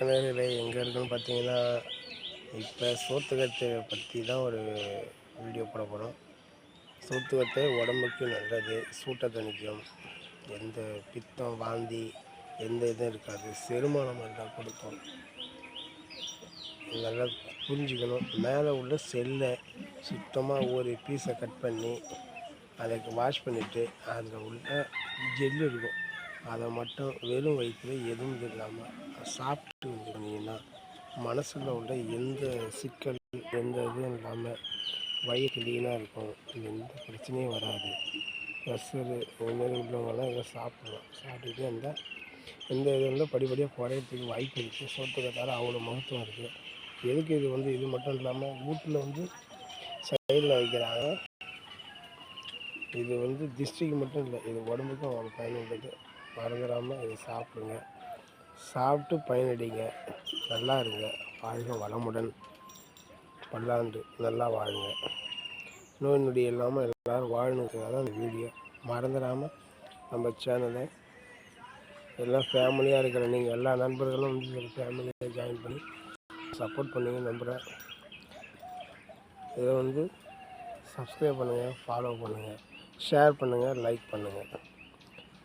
கிணறுகளை எங்கே இருக்குன்னு பார்த்தீங்கன்னா இப்போ சோத்துக்கத்தை பற்றி தான் ஒரு வீடியோ போட போகிறோம். சோத்துக்கத்தை உடம்புக்கு நல்லது சூட்டை தணிக்கும் எந்த பித்தம் வாந்தி எந்த இதுவும் இருக்காது செருமானம் நல்லா கொடுக்கும். நல்லா புரிஞ்சுக்கணும். மேலே உள்ள செல்லை சுத்தமாக ஒரு பீஸை கட் பண்ணி அதை வாஷ் பண்ணிவிட்டு அதில் உள்ள ஜெல் இருக்கும். அதை மட்டும் வெறும் வயிற்றில் எதுவும் இது இல்லாமல் சாப்பிட்டு வந்துருந்தீங்கன்னா மனசில் உள்ள எந்த சிக்கல் எந்த இதுவும் இல்லாமல் வயிறு கிளீனாக இருக்கும். எந்த பிரச்சனையும் வராது. ப்ரெஷரு இதுமாரி உள்ளவங்கலாம் இதை சாப்பிடலாம். சாப்பிட்டுட்டே இருந்தால் எந்த இது இல்லை படிப்படியாக குறையத்துக்கு வாய்ப்பு இருக்குது சோத்துக்கத்தால் அவ்வளோ மகத்துவம் இருக்குது எதுக்கு இது வந்து இது மட்டும் இல்லாமல் வீட்டில் வந்து சைடில் வைக்கிறாங்க. இது வந்து டிஸ்ட்ரிக்ட் மட்டும் இல்லை இது உடம்புக்கும் அவ்வளோ பயனுள்ளது. மறந்துடாமல் இதை சாப்பிடுங்க. சாப்பிட்டு பயனடைங்க. நல்லா இருங்க. வாழ்க வளமுடன். பல்லாண்டு. நல்லா வாழுங்க. நோய் நொடி இல்லாமல் எல்லோரும் வாழணுங்கிறதுக்காக தான் இந்த வீடியோ. மறந்துடாமல் நம்ம சேனலை எல்லாம் ஃபேமிலியாக இருக்கிற நீங்கள் எல்லா நண்பர்களும் வந்து இந்த ஃபேமிலியாக ஜாயின் பண்ணி சப்போர்ட் பண்ணுங்க நம்புகிறேன் இதை வந்து சப்ஸ்கிரைப் பண்ணுங்கள் ஃபாலோ பண்ணுங்கள் ஷேர் பண்ணுங்கள் லைக் பண்ணுங்கள்